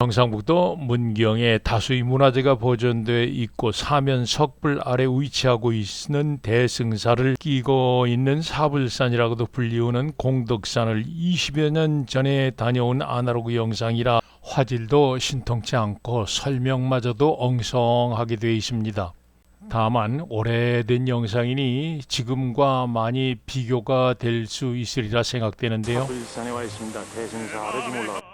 경상북도 문경에 다수의 문화재가 보존돼 있고 사면 석불 아래 위치하고 있는 대승사를 끼고 있는 사불산이라고도 불리우는 공덕산을 20여 년 전에 다녀온 아날로그 영상이라 화질도 신통치 않고 설명마저도 엉성하게 되어 있습니다. 다만 오래된 영상이니 지금과 많이 비교가 될 수 있으리라 생각되는데요. 사불산에 와 있습니다. 대승사 아래 좀 올라.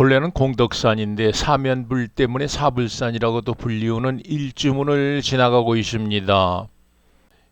본래는 공덕산인데 사면불 때문에 사불산이라고도 불리우는 일주문을 지나가고 있습니다.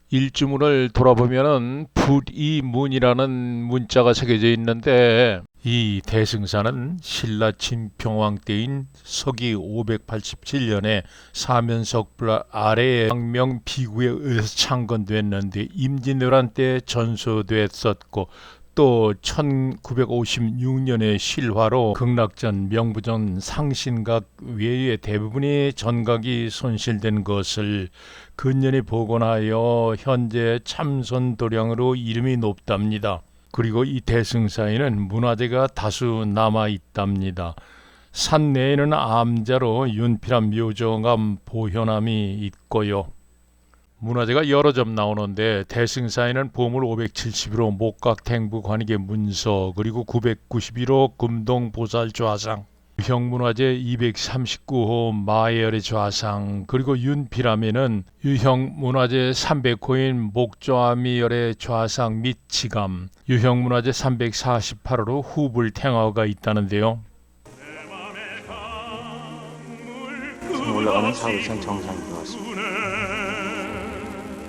일주문을 돌아보면은 불이문이라는 문자가 새겨져 있는데 이 대승사는 신라 진평왕 때인 서기 587년에 사면석불 아래의 광명 비구에 의해서 창건됐는데 임진왜란 때 전소됐었고 또 1956년에 실화로 극락전, 명부전, 상신각 외의 대부분의 전각이 손실된 것을 근년에 복원하여 현재 참선 도량으로 이름이 높답니다. 그리고 이 대승사에는 문화재가 다수 남아 있답니다. 산 내에는 암자로 윤필한 묘정암 보현암이 있고요. 문화재가 여러 점 나오는데 대승사에는 보물 571호 목각탱부 관익의 문서 그리고 991호 금동보살 좌상 유형문화재 239호 마예열의 좌상 그리고 윤피람에는 유형문화재 300호인 목조아미열의 좌상 및 지감 유형문화재 348호로 후불탱화가 있다는데요. 올라가는 사불산 정상인 것 같습니다.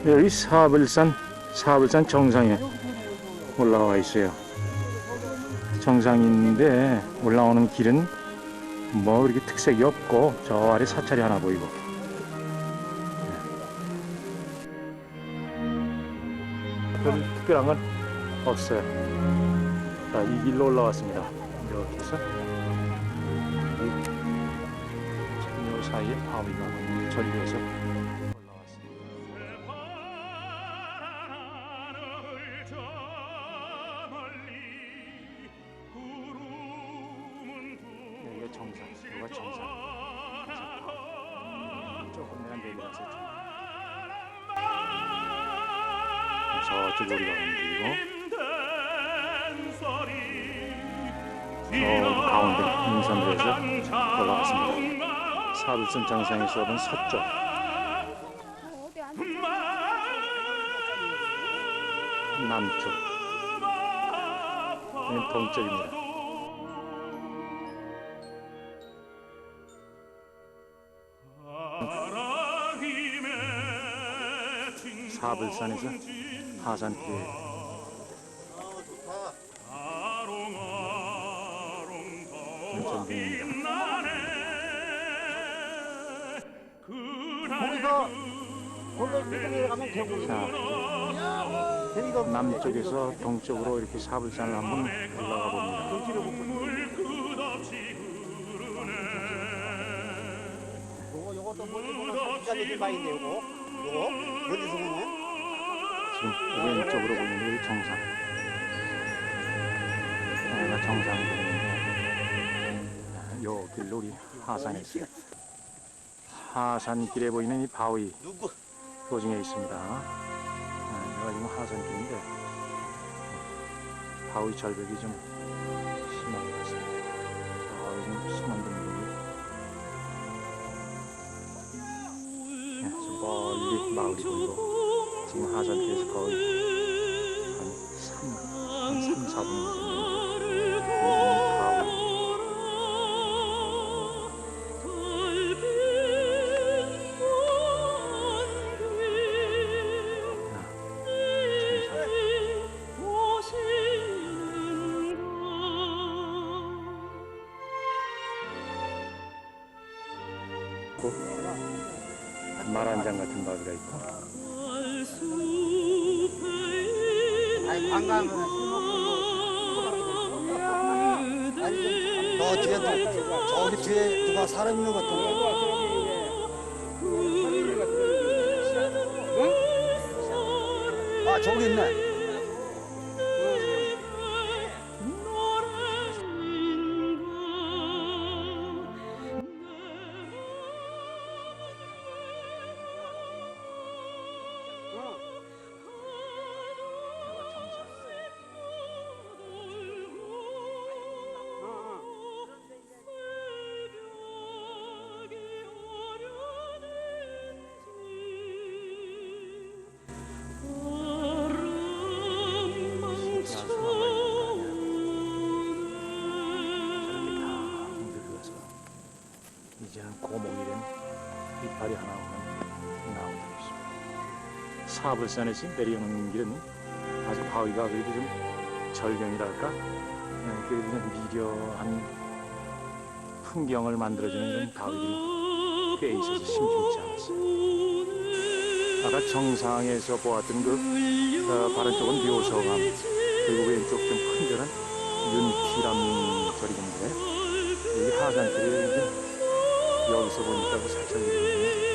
여기 사불산 사불산 정상에 올라와 있어요. 정상인데 올라오는 길은 뭐 이렇게 특색이 없고 저 아래 사찰이 하나 보이고 별 특별한 건 없어요. 자, 이 길로 올라왔습니다. 이렇게 해서 이 사이에 바위가 전리해서 정상, 여기가 정상. 조금 내가 내려가서 좀. 저쪽 우리가 움직이고 저 가운데 인산들에서 올라갔습니다. 사불선 정상에서 본 서쪽 남쪽 여기는 동쪽입니다. 사불산에서 하산길 전등입니다. 거기서 내려가면 계곡이 남쪽에서 동쪽으로 이렇게 사불산을 한번 올라가 봅니다. 것도 멀리서는 비싸게 많이인데 요거 요거 멀리서 보면 지금 왼쪽으로 보이는 게 정상. 여기가 정상인데 요 길로 우리 하산에 있어요. 하산길에 보이는 이 바위 누구 도중에 있습니다. 아, 여기가 지금 하산길인데 바위 절벽이 좀 심한 것 같습니다. 저 지금 심한 동 멀리 마을이 보이고 지금 하산길에서 거의 한 3, 한 3, 4분 정도 이 바위 정상 말한장 같은 바위가 있고. 아니 관광은 저 뒤에 또 저기 뒤에 누가 사람 있는 것도 아 저기 있네 다리 하나 나오고 있습니다. 사불산에 지금 내려오는 길은 아주 바위가 그래도 좀 절경이랄까 네, 그래도 좀 미려한 풍경을 만들어주는 이런 바위들이 꽤 있어서 심심치 않았어요. 아까 정상에서 보았던 그 어, 바른 쪽은 묘서강 그리고 왼쪽 좀 큰 절은 윤피람 절이던데 여기 하산길이 여기서 보니까 그 살짝 이렇게